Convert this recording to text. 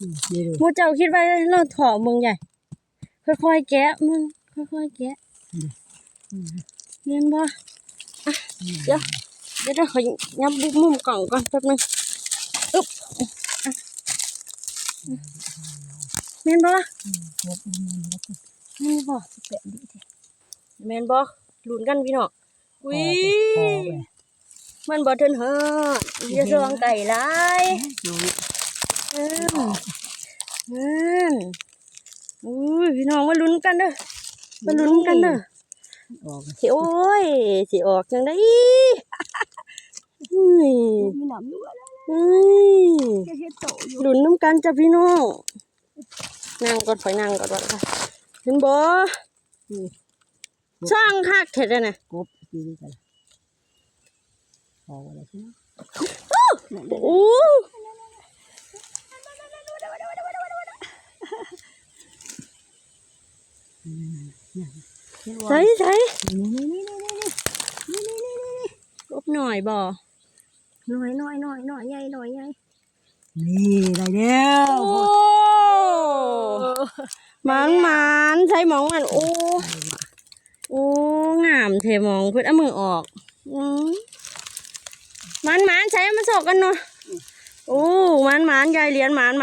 นี่ดูหมูเจ้าคิดไว้เราถอมึงใหญ่ ค่อยๆแกะมึงค่อยๆแกะเนียนบ่อะเดี๋ยวเดี๋ยวเดี๋ยวขอยับบุกมุมกล่องก่อนแป๊บนึงอึ๊บอะเนียนบ่ครบมันแล้วก็แม่นบ่แปะดีแท้แม่นบ่ลุ้นกันพี่น้องอุ้ยพอไป มันบ่ทันเฮิดอย่าสวงไก่หลาย ดู อืมอืมอุ้ยพี่น้องมาลุ้นกันเด้อมาลุ้นกันเด้อออกสิโอ้ยสิออกจังได๋เฮ้ยมีหนำด้วยแล้วเฮ้ยจะเฮ็ดโตอยู่ลุ้นน้ำกันจ้ะพี่น้องนั่งก่อนไปนั่งก่อนว่าค่ะเห็นบ่สร้างคักเถิดน่ะกบกินกันพอแล้วใช่ไหมโอ้ ใส่ใส่นี่นี่นี่นี่นี่นี่นี่นี่นี่กบหน่อยบ่หน่อยหน่อยหน่อยหน่อยใหญ่หน่อยใหญ่นี่ได้แล้วโอ้หมานหมานใช้หมองมันโอ้โอ้งามเทมองเพื่อนเอามือออกอืมหมานหมานใช้มันสอกกันเนาะโอ้หมานหมานยายเหรียญหมาน